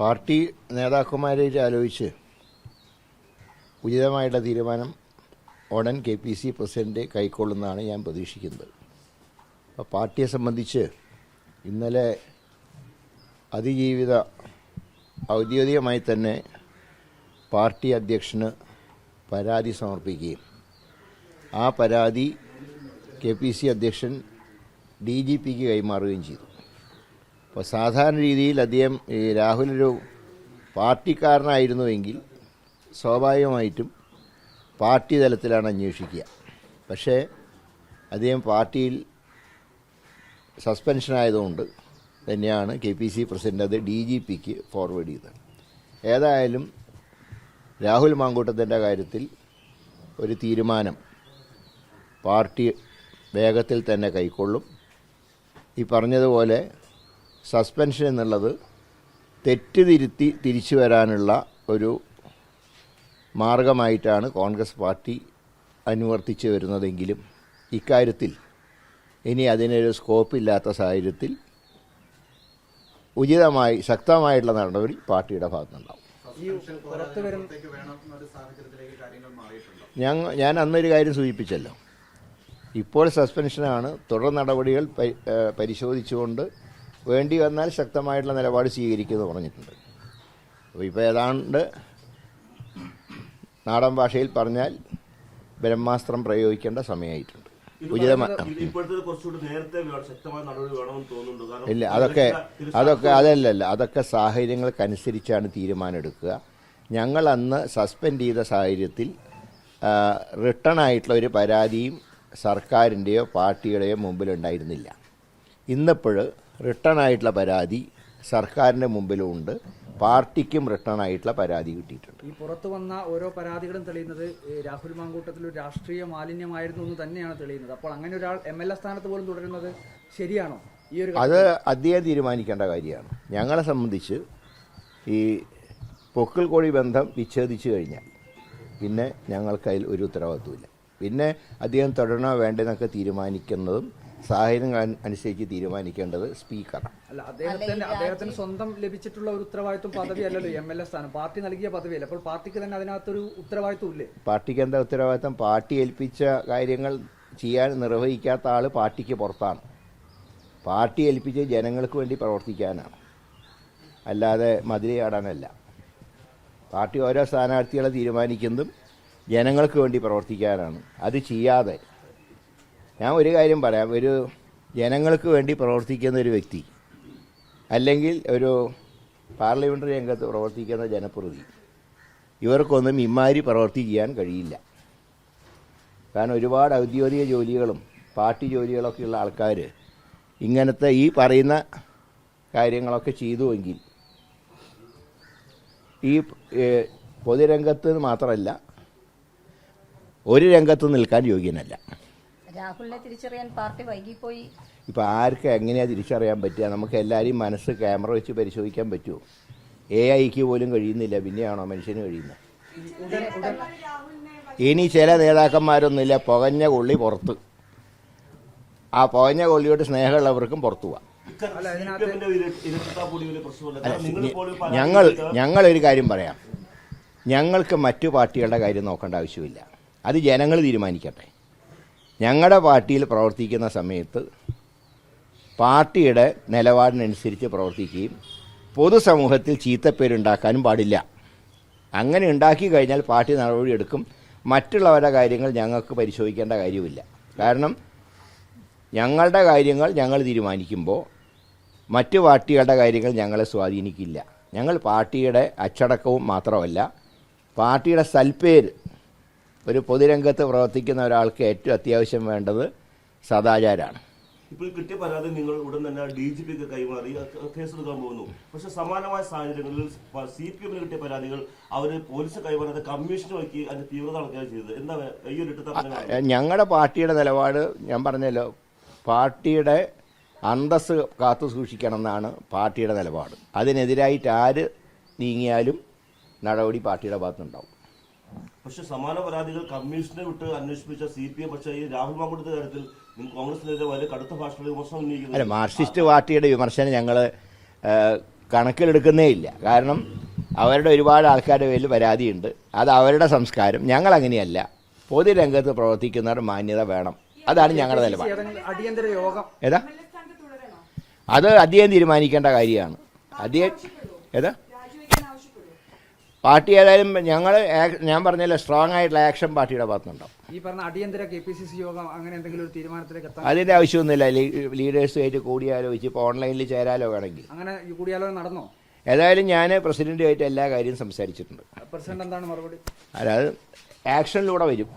Party നേതാക്കന്മാരായിട്ട് ആലോചിച്ച് ഉചിതമായിട്ടുള്ള തീരുമാനം ഉടൻ കെ പി സി പ്രസിഡന്റ് കൈക്കൊള്ളുന്നതാണ് ഞാൻ പ്രതീക്ഷിക്കുന്നത്. അപ്പോൾ പാർട്ടിയെ സംബന്ധിച്ച് ഇന്നലെ അതിജീവിത ഔദ്യോഗികമായി തന്നെ പാർട്ടി അധ്യക്ഷന് പരാതി സമർപ്പിക്കുകയും ആ പരാതി കെ പി സി അധ്യക്ഷൻ ഡി ജി പിക്ക് കൈമാറുകയും ചെയ്തു. അപ്പോൾ സാധാരണ രീതിയിൽ അദ്ദേഹം ഈ രാഹുലൊരു പാർട്ടിക്കാരനായിരുന്നുവെങ്കിൽ സ്വാഭാവികമായിട്ടും പാർട്ടി തലത്തിലാണ് അന്വേഷിക്കുക. പക്ഷേ അദ്ദേഹം പാർട്ടിയിൽ സസ്പെൻഷനായതുകൊണ്ട് തന്നെയാണ് കെ പി സി പ്രസിഡന്റ് അത് ഡി ജി പിക്ക് ഫോർവേഡ് ചെയ്തത്. ഏതായാലും രാഹുൽ മാങ്കൂട്ടത്തിന്റെ കാര്യത്തിൽ ഒരു തീരുമാനം പാർട്ടി വേഗത്തിൽ തന്നെ കൈക്കൊള്ളും. ഈ പറഞ്ഞതുപോലെ സസ്പെൻഷൻ എന്നുള്ളത് തെറ്റ് തിരുത്തി തിരിച്ചു വരാനുള്ള ഒരു മാർഗമായിട്ടാണ് കോൺഗ്രസ് പാർട്ടി അനുവർത്തിച്ചു വരുന്നതെങ്കിലും ഇക്കാര്യത്തിൽ ഇനി അതിനൊരു സ്കോപ്പ് ഇല്ലാത്ത സാഹചര്യത്തിൽ ഉചിതമായി ശക്തമായിട്ടുള്ള നടപടി പാർട്ടിയുടെ ഭാഗത്തുനിന്നുണ്ടാവും. ഞങ്ങ ഞാൻ അന്നൊരു കാര്യം സൂചിപ്പിച്ചല്ലോ. ഇപ്പോൾ സസ്പെൻഷനാണ് തുടർ നടപടികൾ പരിശോധിച്ചുകൊണ്ട് വേണ്ടി വന്നാൽ ശക്തമായിട്ടുള്ള നിലപാട് സ്വീകരിക്കുമെന്ന് പറഞ്ഞിട്ടുണ്ട്. അപ്പോൾ ഇപ്പോൾ ഏതാണ്ട് നാടൻ ഭാഷയിൽ പറഞ്ഞാൽ ബ്രഹ്മാസ്ത്രം പ്രയോഗിക്കേണ്ട സമയമായിട്ടുണ്ട്. ഇല്ല അതൊക്കെ അതൊക്കെ അതല്ലല്ല അതൊക്കെ സാഹചര്യങ്ങൾക്കനുസരിച്ചാണ് തീരുമാനം എടുക്കുക ഞങ്ങൾ അന്ന് സസ്പെൻഡ് ചെയ്ത സാഹചര്യത്തിൽ റിട്ടേൺ ആയിട്ടുള്ള ഒരു പരാതിയും സർക്കാരിന്റെയോ പാർട്ടിയുടെയോ മുമ്പിലുണ്ടായിരുന്നില്ല. ഇന്നിപ്പോൾ റിട്ടേൺ ആയിട്ടുള്ള പരാതി സർക്കാരിന്റെ മുമ്പിലും ഉണ്ട്. പാർട്ടിക്കും റിട്ടേൺ ആയിട്ടുള്ള പരാതി കിട്ടിയിട്ടുണ്ട്. ഈ പുറത്തു വന്ന ഓരോ പരാതികളും തെളിയുന്നത് രാഹുൽ മാങ്കൂട്ടത്തിൽ ഒരു രാഷ്ട്രീയ മാലിന്യമായിരുന്നു എന്ന് തന്നെയാണ് തെളിയുന്നത്. അപ്പോൾ അങ്ങനെ ഒരാൾ എം എൽ എ സ്ഥാനത്ത് പോലും തുടരുന്നത് ശരിയാണോ? ഈ ഒരു അത് അദ്ദേഹം തീരുമാനിക്കേണ്ട കാര്യമാണ്. ഞങ്ങളെ സംബന്ധിച്ച് ഈ പൊക്കിൾ കോഴി ബന്ധം വിച്ഛേദിച്ചു കഴിഞ്ഞാൽ പിന്നെ ഞങ്ങൾക്കതിൽ ഒരു ഉത്തരവാദിത്വമില്ല. പിന്നെ അദ്ദേഹം തുടരണോ വേണ്ടെന്നൊക്കെ തീരുമാനിക്കുന്നതും സാഹചര്യം അനുസരിച്ച് തീരുമാനിക്കേണ്ടത് സ്പീക്കർ. അല്ല അദ്ദേഹത്തിന് അദ്ദേഹത്തിന് സ്വന്തം ലഭിച്ചിട്ടുള്ള ഒരു ഉത്തരവാദിത്വം പദവി അല്ലല്ലോ എം എൽ എ സ്ഥാനം. പാർട്ടി നൽകിയ പദവിയല്ല? അപ്പോൾ പാർട്ടിക്ക് തന്നെ അതിനകത്തൊരു ഉത്തരവാദിത്വം ഇല്ലേ? പാർട്ടിക്ക് എന്താ ഉത്തരവാദിത്വം? പാർട്ടി ഏൽപ്പിച്ച കാര്യങ്ങൾ ചെയ്യാൻ നിർവഹിക്കാത്ത ആൾ പാർട്ടിക്ക് പുറത്താണ്. പാർട്ടി ഏൽപ്പിച്ച് ജനങ്ങൾക്ക് വേണ്ടി പ്രവർത്തിക്കാനാണ്. അല്ലാതെ മതിലയാടാനല്ല. പാർട്ടി ഓരോ സ്ഥാനാർത്ഥികളെ തീരുമാനിക്കുന്നതും ജനങ്ങൾക്ക് വേണ്ടി പ്രവർത്തിക്കാനാണ്. അത് ചെയ്യാതെ ഞാൻ ഒരു കാര്യം പറയാം. ഒരു ജനങ്ങൾക്ക് വേണ്ടി പ്രവർത്തിക്കുന്ന ഒരു വ്യക്തി അല്ലെങ്കിൽ ഒരു പാർലമെന്ററി രംഗത്ത് പ്രവർത്തിക്കുന്ന ജനപ്രതി ഇവർക്കൊന്നും ഇമാരി പ്രവർത്തി ചെയ്യാൻ കഴിയില്ല. കാരണം ഒരുപാട് ഔദ്യോഗിക ജോലികളും പാർട്ടി ജോലികളൊക്കെയുള്ള ആൾക്കാർ ഇങ്ങനത്തെ ഈ പറയുന്ന കാര്യങ്ങളൊക്കെ ചെയ്തുവെങ്കിൽ ഈ പൊതുരംഗത്ത് മാത്രമല്ല ഒരു രംഗത്ത് നിൽക്കാൻ യോഗ്യനല്ല. രാഹുലിനെ തിരിച്ചറിയാൻ പാർട്ടി വൈകിപ്പോയി. ഇപ്പോൾ ആർക്ക് എങ്ങനെയാ തിരിച്ചറിയാൻ പറ്റുക? നമുക്ക് എല്ലാവരെയും മനസ്സ് ക്യാമറ വെച്ച് പരിശോധിക്കാൻ പറ്റുമോ എ ഐക്ക് പോലും കഴിയുന്നില്ല. പിന്നെയാണോ മനുഷ്യന് കഴിയുന്നത്? ഇനി ചില നേതാക്കന്മാരൊന്നുമില്ല. പുകഞ്ഞ കൊള്ളി പുറത്ത്. ആ പുകഞ്ഞ കൊള്ളിയോട് സ്നേഹമുള്ളവർക്കും പുറത്തു പോവാം. ഞങ്ങൾ ഞങ്ങളൊരു കാര്യം പറയാം. ഞങ്ങൾക്ക് മറ്റു പാർട്ടികളുടെ കാര്യം നോക്കേണ്ട ആവശ്യമില്ല. അത് ജനങ്ങൾ തീരുമാനിക്കട്ടെ. ഞങ്ങളുടെ പാർട്ടിയിൽ പ്രവർത്തിക്കുന്ന സമയത്ത് പാർട്ടിയുടെ നിലപാടിനനുസരിച്ച് പ്രവർത്തിക്കുകയും പൊതുസമൂഹത്തിൽ ചീത്തപ്പേരുണ്ടാക്കാനും പാടില്ല. അങ്ങനെ ഉണ്ടാക്കി കഴിഞ്ഞാൽ പാർട്ടി നടപടിയെടുക്കും. മറ്റുള്ളവരുടെ കാര്യങ്ങൾ ഞങ്ങൾക്ക് പരിശോധിക്കേണ്ട കാര്യമില്ല. കാരണം ഞങ്ങളുടെ കാര്യങ്ങൾ ഞങ്ങൾ തീരുമാനിക്കുമ്പോൾ മറ്റു പാർട്ടികളുടെ കാര്യങ്ങൾ ഞങ്ങളെ സ്വാധീനിക്കില്ല. ഞങ്ങൾ പാർട്ടിയുടെ അച്ചടക്കവും മാത്രമല്ല പാർട്ടിയുടെ സൽപ്പേര് ഒരു പൊതുരംഗത്ത് പ്രവർത്തിക്കുന്ന ഒരാൾക്ക് ഏറ്റവും അത്യാവശ്യം വേണ്ടത് സദാചാരമാണ് ഇപ്പോൾ കിട്ടിയ പരാതി നിങ്ങൾ ഉടൻ തന്നെ ഡി ജി പിക്ക് കൈമാറി. കേസെടുക്കാൻ പോകുന്നു. പക്ഷെ സമാനമായ സാഹചര്യങ്ങളിൽ സി പി എമ്മിന് കിട്ടിയ പരാതികൾ അവർ പോലീസ് കൈമാറാതെ കമ്മീഷൻ വയ്ക്കി അതിന്റെ തീവ്രത നടക്കുകയാണ് ചെയ്തത്. എന്താ ഈ ഒരു ഞങ്ങളുടെ പാർട്ടിയുടെ നിലപാട് ഞാൻ പറഞ്ഞല്ലോ പാർട്ടിയുടെ അന്തസ് കാത്തു സൂക്ഷിക്കണം എന്നാണ് പാർട്ടിയുടെ നിലപാട്. അതിനെതിരായിട്ട് ആര് നീങ്ങിയാലും നടപടി പാർട്ടിയുടെ ഭാഗത്തുനിന്നുണ്ടാവും. പക്ഷെ സമാന പരാതികൾ കമ്മീഷനെ വിട്ട് അന്വേഷിപ്പിച്ച സി പി എം പക്ഷേ ഈ രാഹുൽ മാങ്കുടത്തെ കാര്യത്തിൽ കോൺഗ്രസിനെതിരെ വലിയ കടുത്ത ഭാഷയിൽ വിമർശനം അല്ല ഉന്നയിക്കുന്നത് മാർക്സിസ്റ്റ് പാർട്ടിയുടെ വിമർശനം ഞങ്ങൾ കണക്കിലെടുക്കുന്നേ ഇല്ല കാരണം അവരുടെ ഒരുപാട് ആൾക്കാരുടെ പേരിൽ പരാതിയുണ്ട്. അത് അവരുടെ സംസ്കാരം. ഞങ്ങൾ അങ്ങനെയല്ല പൊതുരംഗത്ത് പ്രവർത്തിക്കുന്നവർ മാന്യത വേണം. അതാണ് ഞങ്ങളുടെ നിലപാട്. അടിയന്തര യോഗം. ഏതാ? അത് അദ്ദേഹം തീരുമാനിക്കേണ്ട കാര്യമാണ്. അദ്ദേഹം ഏതാ? പാർട്ടി ഏതായാലും ഞങ്ങൾ ഞാൻ പറഞ്ഞില്ല സ്ട്രോങ് ആയിട്ടുള്ള ആക്ഷൻ പാർട്ടിയുടെ ഭാഗത്തുനിന്നുണ്ടാവും. ഈ പറഞ്ഞ അടിയന്തര കെ പി സി സി യോഗം അങ്ങനെ എന്തെങ്കിലും ഒരു തീരുമാനത്തിലേക്ക് എത്താൻ അതിന്റെ ആവശ്യമൊന്നുമില്ല. ലീഡേഴ്സുമായിട്ട് കൂടിയാലോചിച്ച് ഇപ്പോൾ ഓൺലൈനിൽ ചേരാലോ വേണമെങ്കിൽ. അങ്ങനെ കൂടിയാലോ കൂടിയാലോചന നടന്നോ? ഏതായാലും ഞാൻ പ്രസിഡന്റുമായിട്ട് എല്ലാ കാര്യവും സംസാരിച്ചിട്ടുണ്ട്. പ്രസിഡന്റ് എന്താണ് മറുപടി? അതായത് ആക്ഷനിലൂടെ വരും.